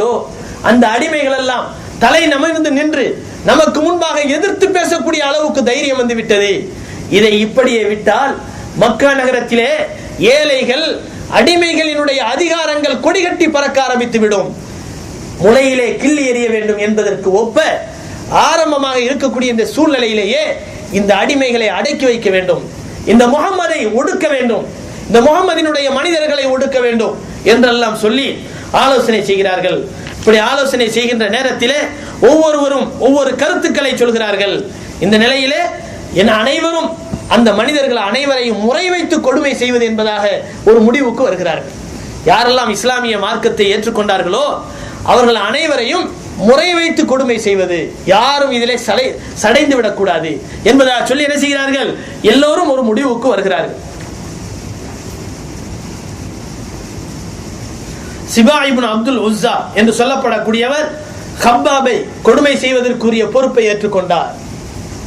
செய்கிறார்களோ அந்த அடிமைகள் எல்லாம் தலை நமிர்ந்து நின்று நமக்கு முன்பாக எதிர்த்து பேசக்கூடிய அளவுக்கு தைரியம் வந்து விட்டது. இதை இப்படியே விட்டால் மக்கா நகரத்திலே ஏழைகள் அடிமைகளினுடைய அதிகாரங்கள் கொடிகட்டி பறக்க ஆரம்பித்து விடும் முளையிலே கிள்ளி எறிய வேண்டும் என்பதற்கு ஒப்ப ஆரம்பமாக இருக்கக்கூடிய இந்த சூழ்நிலையிலேயே இந்த அடிமைகளை அடக்கி வைக்க வேண்டும். இந்த முகம்மதை ஒடுக்க வேண்டும். இந்த முகம்மதினுடைய மனிதர்களை ஒடுக்க வேண்டும் என்றெல்லாம் சொல்லி ஆலோசனை செய்கிறார்கள். இப்படி ஆலோசனை செய்கின்ற நேரத்திலே ஒவ்வொருவரும் ஒவ்வொரு கருத்துக்களை சொல்கிறார்கள். இந்த நிலையிலே என் அனைவரும் அந்த மனிதர்கள் அனைவரையும் முறை வைத்து கொடுமை செய்வது என்பதாக ஒரு முடிவுக்கு வருகிறார்கள். யாரெல்லாம் இஸ்லாமிய மார்க்கத்தை ஏற்றுக்கொண்டார்களோ அவர்கள் அனைவரையும் முறை வைத்து கொடுமை செய்வது யாரும் இதிலே சடை சடைந்து விடக்கூடாது என்பதாக சொல்லி என்ன செய்கிறார்கள்? எல்லோரும் ஒரு முடிவுக்கு வருகிறார்கள். சிபா இப்னு அப்துல் உஸ்ஸா என்று சொல்லப்படக்கூடியவர் ஹப்பாபை கொடுமை செய்வதற்குரிய பொறுப்பை ஏற்றுக்கொண்டார்.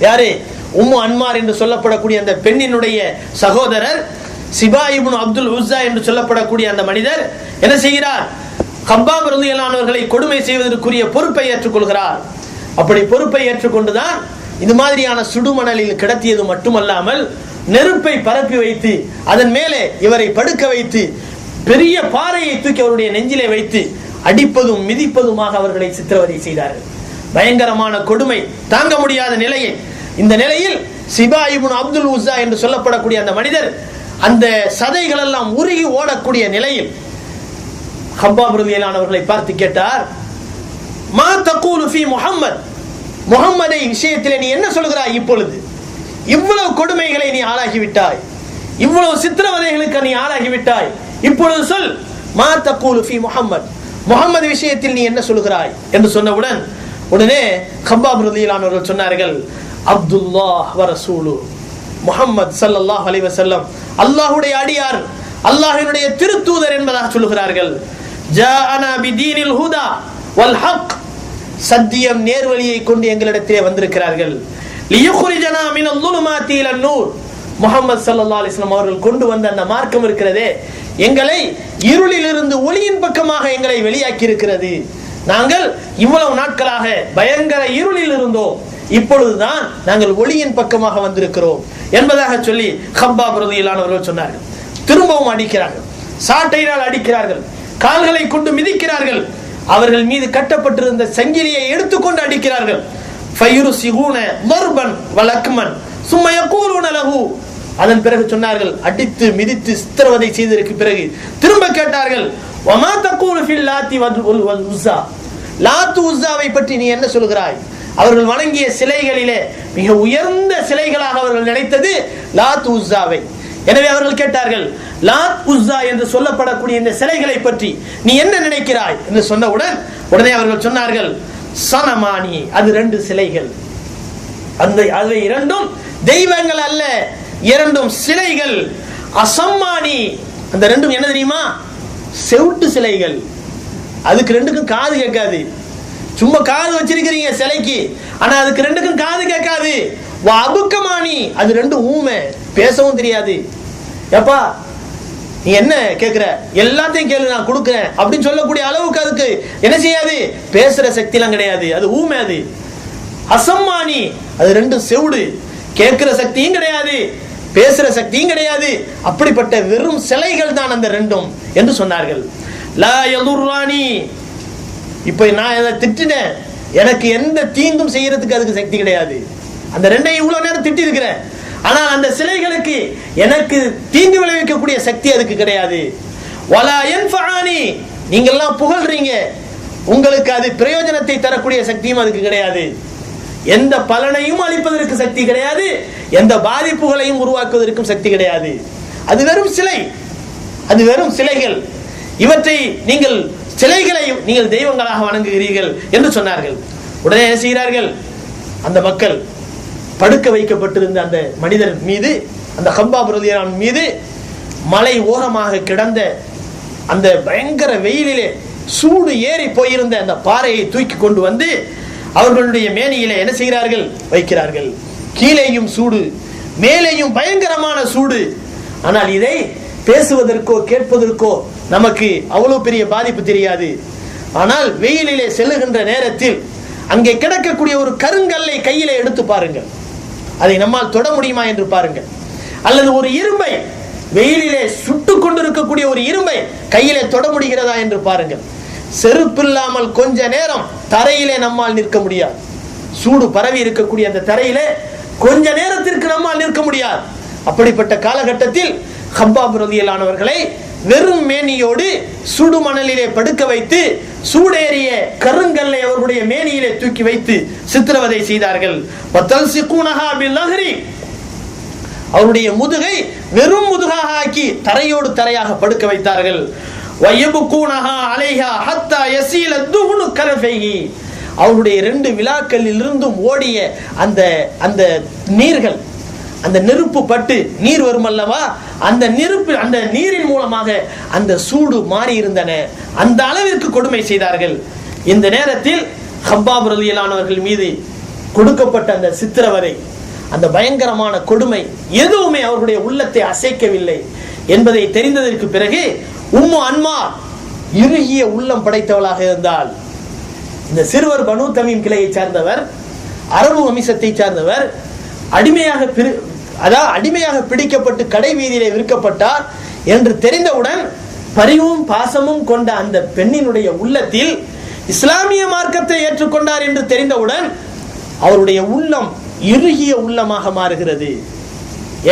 யாரு? உம்மு அன்மார் என்று சொல்லப்படக்கூடிய அந்த பெண்ணினுடைய சகோதரர் சிபா இப்னு அப்துல் உஸ்ஸா என்று சொல்லப்படக்கூடிய அந்த மனிதர் என்ன செய்கிறார்? ஹப்பாப் ரலியல்லானவர்களை கொடுமை செய்வதற்குரிய பொறுப்பை ஏற்றுக்கொள்கிறார். அப்படி பொறுப்பை ஏற்றுக்கொண்டுதான் இது மாதிரியான சுடுமணலில் கிடத்தியது மட்டுமல்லாமல் நெருப்பை பரப்பி வைத்து அதன் மேலே இவரை படுக்க வைத்து பெரிய பாறையை தூக்கி அவருடைய நெஞ்சிலே வைத்து அடிப்பதும் மிதிப்பதுமாக அவர்களை சித்திரவதை செய்தார்கள். பயங்கரமான கொடுமை தாங்க முடியாத நிலையை. இந்த நிலையில் சிபா அப்துல் உசா என்று சொல்லப்படக்கூடிய அந்த மனிதர் அந்த சதைகள் எல்லாம் உருகி ஓடக்கூடிய நிலையில் ஹப்பாப் ரலியல்லானவர்களை பார்த்து கேட்டார் மா தக்கூலு ஃபி முஹம்மத்? முகம்மதை விஷயத்தில் நீ என்ன சொல்கிறாய் இப்பொழுது? இவ்வளவு கொடுமைகளை நீ ஆளாகிவிட்டாய். இவ்வளவு சித்திரவதைகளுக்கு நீ ஆளாகிவிட்டாய். இப்பொழுது சொல் மா தக்கூலு ஃபி முகம்மது முகம்மது விஷயத்தில் நீ என்ன சொல்கிறாய் என்று சொன்னவுடன் உடனே ஹப்பாப் ரலியல்லானவர்கள் சொன்னார்கள் அப்துல்லாஹ் வ ரசூலு. முஹம்மத் ஸல்லல்லாஹு அலைஹி வஸல்லம் அடியார் அல்லாஹினுடைய திருத்தூதர் என்பதாக சொல்கிறார்கள் ஜாஅனா பிதீனில் ஹுதா வல் ஹக். சத்தியம் நேர்வழியை கொண்டு எங்களிடத்திலே வந்திருக்கிறார்கள் லியுகுரிஜனா மினல் ظுலுமாத்தி நூர். முகமது சல்லா அலிஸ்லாம் அவர்கள் கொண்டு வந்த அந்த மார்க்கம் இருக்கிறதே எங்களை இருளிலிருந்து ஒளியின் பக்கமாக எங்களை வெளியாக்கி இருக்கிறது நாங்கள் இவ்வளவு நாட்களாக பயங்கர இருளில் இருந்தோம் இப்பொழுதுதான் நாங்கள் ஒளியின் பக்கமாக வந்திருக்கிறோம் என்பதாக சொல்லி ஹம்பா பிரதியிலானவர்கள் சொன்னார்கள். திரும்பவும் அடிக்கிறார்கள். சாட்டையினால் அடிக்கிறார்கள். கால்களை கொண்டு மிதிக்கிறார்கள். அவர்கள் மீது கட்டப்பட்டிருந்த சங்கிலியை எடுத்துக்கொண்டு அடிக்கிறார்கள். ஃபயுருசிகூன வர்பன் வலக்மன். சும்மா யகூலுன லஹு. அதன் பிறகு சொன்னார்கள் அடித்து மிதித்து சித்திரவதை செய்ததற்கு பிறகு. திரும்ப கேட்டார்கள் வமா தக்கூலு ஃபில் லாத்தி உஸ்ஸா? லாத்து உஸ்ஸாவை பற்றி நீ என்ன சொல்கிறாய்? அவர்கள் வணங்கிய சிலைகளிலே மிக உயர்ந்த சிலைகளாக அவர்கள் நினைத்தது லாத் உஸ்ஸாவை. எனவே அவர்கள் கேட்டார்கள் லாத் உஸ்ஸா என்று சொல்லப்படக்கூடிய இந்த சிலைகளை பற்றி நீ என்ன நினைக்கிறாய்? என்று சொன்னவுடன் உடனே அவர்கள் சொன்னார்கள் சனமானி அது ரெண்டு சிலைகள். அந்த அது இரண்டும் தெய்வங்கள் அல்ல. இரண்டும் சிலைகள். அசம்மானி. அந்த ரெண்டும் என்ன தெரியுமா? செவுட்டு சிலைகள். அதுக்கு ரெண்டுக்கும் காது கேட்காது. சும்மா காது வச்சிருக்கிறீங்க சிலைக்கு. ஆனா அதுக்கு ரெண்டுக்கும் காது கேட்காது. வா அபுக்கமானி. அது ரெண்டும் ஊமை. பேசவும் தெரியாது. எப்பா நீ என்ன கேட்குற எல்லாத்தையும் கேளு நான் கொடுக்குறேன். அப்படின்னு சொல்லக்கூடிய அளவுக்கு அதுக்கு என்ன செய்யாது? பேசுற சக்திலாம் கிடையாது. அது ஊமை அது. அசம்மானி. அது ரெண்டும் செவுடு. கேட்கிற சக்தியும் கிடையாது பேசுற சக்தியும் கிடையாது. அப்படிப்பட்ட வெறும் சிலைகள் தான் அந்த ரெண்டும் என்று சொன்னார்கள். லா யதுர்ரானி. இப்ப நான் அதை திட்டினேன். எனக்கு எந்த தீங்கும் செய்யறதுக்கு அதுக்கு சக்தி கிடையாது. அந்த ரெண்டையும் இவ்வளவு நேரம் திட்டி இருக்கிறேன் ஆனால் அந்த சிலைகளுக்கு எனக்கு தீங்கு விளைவிக்கக்கூடிய சக்தி அதுக்கு கிடையாது. வலா யன்ஃபஆனி. நீங்கெல்லாம் புகழ்றீங்க. உங்களுக்கு அது பிரயோஜனத்தை தரக்கூடிய சக்தியும் அதுக்கு கிடையாது. எந்த பலனையும் அளிப்பதற்கு சக்தி கிடையாது. எந்த பாதிப்புகளையும் உருவாக்குவதற்கும் சக்தி கிடையாது. அது வெறும் சிலை. அது வெறும் சிலைகள். இவற்றை நீங்கள் சிலைகளை நீங்கள் தெய்வங்களாக வணங்குகிறீர்கள் என்று சொன்னார்கள். உடனே என்ன செய்கிறார்கள்? அந்த மக்கள் படுக்க வைக்கப்பட்டிருந்த அந்த மனிதர் மீது அந்த ஹம்பா பிரதியான் மீது மலை ஓரமாக கிடந்த அந்த பயங்கர வெயிலிலே சூடு ஏறி போயிருந்த அந்த பாறையை தூக்கி கொண்டு வந்து அவர்களுடைய மேனியிலே என்ன செய்கிறார்கள்? வைக்கிறார்கள். கீழேயும் சூடு மேலேயும் பயங்கரமான சூடு. ஆனால் இதை பேசுவதற்கோ கேட்பதற்கோ நமக்கு அவ்வளவு பெரிய பாதிப்பு தெரியாது. ஆனால் வெயிலிலே செல்லுகின்ற நேரத்தில் அங்கே கிடக்கக்கூடிய ஒரு கருங்கல்லை கையில எடுத்து பாருங்கள். அதை நம்மால் தொட முடியுமா என்று பாருங்கள். அல்லது ஒரு இரும்பை வெயிலிலே சுட்டு கொண்டிருக்கக்கூடிய ஒரு இரும்பை கையிலே தொட முடிகிறதா என்று பாருங்கள். செருப்பில்லாமல் கொஞ்ச நேரம் தரையிலே நம்மால் நிற்க முடியாது. சூடு பரவி இருக்கக்கூடிய அந்த தரையிலே கொஞ்ச நேரத்திற்கு நம்மால் நிற்க முடியாது. அப்படிப்பட்ட காலகட்டத்தில் ஹப்பாப் ரதியலானவர்களை வெறும் மேனியோடு சுடு மணலிலே படுக்க வைத்து சூடேறிய கருங்கல்லை அவர்களுடைய மேனியிலே தூக்கி வைத்து சித்திரவதை செய்தார்கள். அவருடைய முதுகை வெறும் முதுகாக ஆக்கி தரையோடு தரையாக படுக்க வைத்தார்கள். வயபுக்கூனஹா அலைஹா ஹத்தா யசீல துஹுனு கரஃபைஹி அவருடைய ரெண்டு விழாக்களில் இருந்தும் ஓடிய அந்த அந்த நீர்கள் அந்த நெருப்பு பட்டு நீர் வரும் அல்லவா? அந்த நெருப்பு அந்த நீரின் மூலமாக அந்த சூடு மாறி இருந்தன அந்த அளவிற்கு கொடுமை செய்தார்கள். இந்த நேரத்தில் ஹப்பாப் ரலியலானவர்கள் மீது கொடுக்கப்பட்ட அந்த சித்திரவதை அந்த பயங்கரமான கொடுமை எதுவுமே அவர்களுடைய உள்ளத்தை அசைக்கவில்லை என்பதை தெரிந்ததற்கு பிறகு உம்மு அன்மா இறுகிய உள்ளம் படைத்தவளாக இருந்தால் இந்த சிறுவர் பனு தமிம் கிளையை சார்ந்தவர் அரபு வம்சத்தை சார்ந்தவர் அடிமையாக அதாவது அடிமையாக பிடிக்கப்பட்டு கடை வீதியிலே விற்கப்பட்டார் என்று தெரிந்தவுடன் பரிவும் பாசமும் கொண்ட அந்த பெண்ணினுடைய உள்ளத்தில் இஸ்லாமிய மார்க்கத்தை ஏற்றுக்கொண்டார் என்று தெரிந்தவுடன் அவருடைய உள்ளம் இறுகிய உள்ளமாக மாறுகிறது.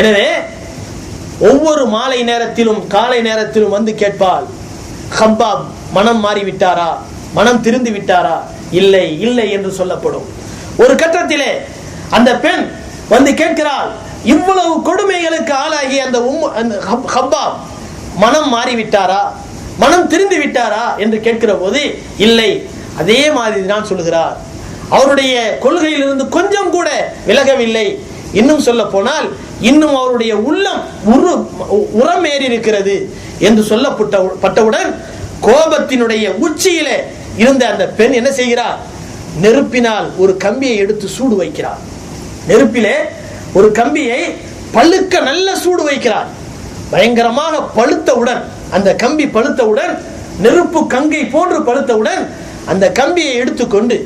எனவே ஒவ்வொரு மாலை நேரத்திலும் காலை நேரத்திலும் வந்து கேட்பாள் ஹப்பாப் மனம் மாறிவிட்டாரா? மனம் திருந்து விட்டாரா? இல்லை இல்லை என்று சொல்லப்படும். ஒரு கட்டத்திலே அந்த பெண் வந்து கேட்கிறாள் இவ்வளவு கொடுமைகளுக்கு ஆளாகி அந்த உம் அந்த ஹப்- ஹப்பாப் மனம் மாறிவிட்டாரா? மனம் திருந்து விட்டாரா? என்று கேட்கிற போது இல்லை அதே மாதிரி தான் சொல்லுகிறார். அவருடைய கொள்கையிலிருந்து கொஞ்சம் கூட விலகவில்லை. இன்னும் சொல்ல போனால் இன்னும் அவருடைய உள்ளம் உரு உரம் ஏறி இருக்கிறது என்று சொல்லப்பட்ட பட்டவுடன் கோபத்தினுடைய உச்சியிலே இருந்த அந்த பெண் என்ன செய்கிறார் நெருப்பினால் ஒரு கம்பியை எடுத்து சூடு வைக்கிறார். நெருப்பிலே ஒரு கம்பியை பழுக்க நல்ல சூடு வைக்கிறார். பயங்கரமாக பழுத்தவுடன் அந்த கம்பி பழுத்தவுடன் நெருப்பு கங்கை போன்று பழுத்தவுடன் அந்த கம்பியை எடுத்துக்கொண்டு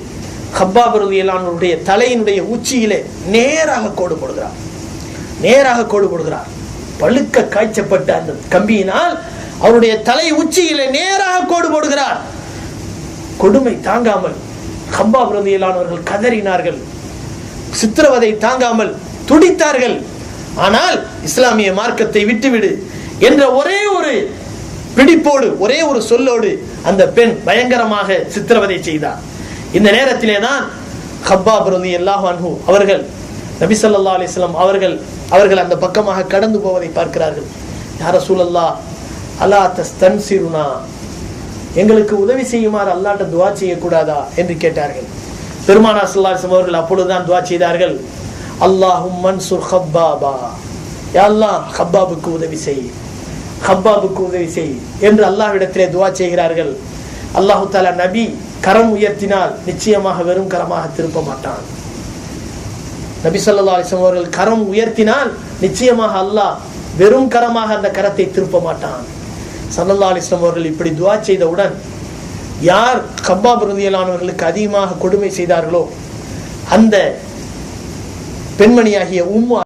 ஹப்பாபருதியலானுடைய தலையினுடைய உச்சியிலே நேராக கோடு போடுகிறார். நேராக கோடு போடுகிறார். பழுக்க காய்ச்சப்பட்ட அந்த கம்பியினால் அவருடைய தலை உச்சியிலே நேராக கோடு போடுகிறார். கொடுமை தாங்காமல் ஹப்பா பிரதியிலானவர்கள் கதறினார்கள். சித்திரவதை தாங்காமல் துடித்தார்கள். ஆனால் இஸ்லாமிய மார்க்கத்தை விட்டுவிடு என்ற ஒரே ஒரு பிடிப்போடு ஒரே ஒரு சொல்லோடு அந்த பெண் பயங்கரமாக சித்திரவதை செய்தார். இந்த நேரத்திலே தான் ஹப்பாப் ரதி அல்லாஹ் அன்ஹு அவர்கள் நபி ஸல்லல்லாஹு அவர்கள் அவர்கள் அந்த பக்கமாக கடந்து போவதை பார்க்கிறார்கள். யார சூழல்லா அல்லா தஸ்தன்சிருனா? எங்களுக்கு உதவி செய்யுமாறு அல்லாட்ட துவா செய்யக்கூடாதா? என்று கேட்டார்கள். பெருமானா சல்லாஹம் அவர்கள் அப்பொழுதுதான் துவா செய்தார்கள். அல்லாஹும் மன்சூர் ஹப்பாபா யா அல்லாஹ் ஹப்பாபுக்கு உதவி செய். ஹப்பாபுக்கு உதவி செய் என்று அல்லாஹ்விடத்திலே துவா செய்கிறார்கள். அல்லாஹு தாலா நபி கரம் உயர்த்தினால் நிச்சயமாக வெறும் கரமாக திருப்ப மாட்டான். நபி ஸல்லல்லாஹு அவர்கள் கரம் உயர்த்தினால் நிச்சயமாக அல்லாஹ் வெறும் கரமாக அந்த கரத்தை திருப்ப மாட்டான். சல்லல்லா அலைஹி அவர்கள் இப்படி துவா செய்தவுடன் யார் கம்பா ரலியல்லானவர்களுக்கு அதிகமாக கொடுமை செய்தார்களோ அந்த பெண்மணியாகிய உம்மு